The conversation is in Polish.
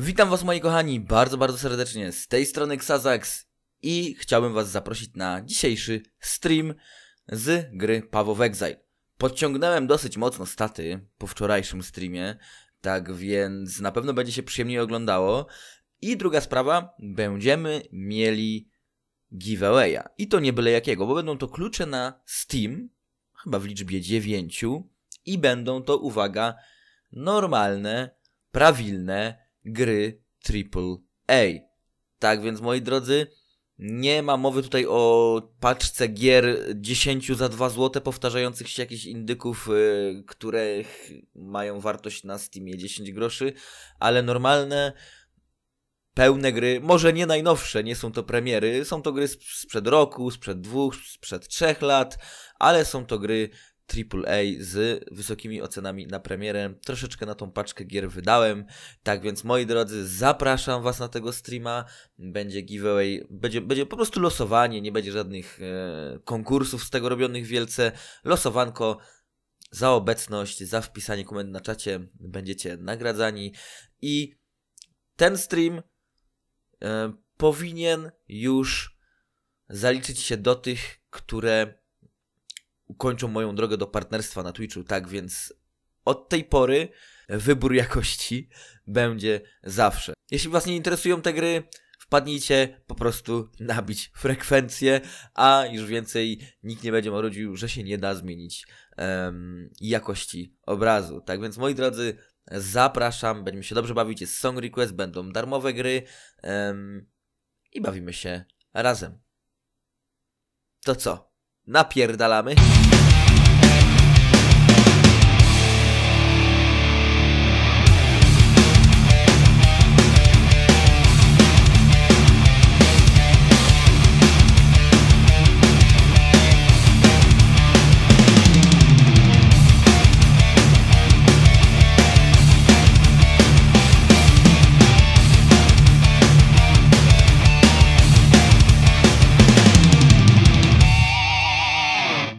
Witam was moi kochani bardzo, bardzo serdecznie z tej strony Xazax i chciałbym was zaprosić na dzisiejszy stream z gry Path of Exile. Podciągnąłem dosyć mocno staty po wczorajszym streamie, tak więc na pewno będzie się przyjemnie oglądało. I druga sprawa, będziemy mieli giveawaya. I to nie byle jakiego, bo będą to klucze na Steam, chyba w liczbie 9 i będą to, uwaga, normalne, prawilne gry AAA. Tak więc, moi drodzy, nie ma mowy tutaj o paczce gier 10 za 2 zł powtarzających się jakichś indyków, yy, które mają wartość na Steamie 10 groszy, ale normalne, pełne gry, może nie najnowsze, nie są to premiery, są to gry sprzed roku, sprzed dwóch, sprzed trzech lat, ale są to gry AAA z wysokimi ocenami na premierę. Troszeczkę na tą paczkę gier wydałem. Tak więc moi drodzy, zapraszam was na tego streama. Będzie giveaway, będzie, będzie po prostu losowanie, nie będzie żadnych e, konkursów z tego robionych wielce. Losowanko za obecność, za wpisanie komend na czacie będziecie nagradzani i ten stream e, powinien już zaliczyć się do tych, które ukończą moją drogę do partnerstwa na Twitchu. Tak więc od tej pory wybór jakości będzie zawsze. Jeśli Was nie interesują te gry, wpadnijcie po prostu nabić frekwencję, a już więcej nikt nie będzie marudził, że się nie da zmienić um, jakości obrazu. Tak więc moi drodzy, zapraszam, będziemy się dobrze bawić, jest Song Request, będą darmowe gry um, i bawimy się razem. To co? Napierdalamy?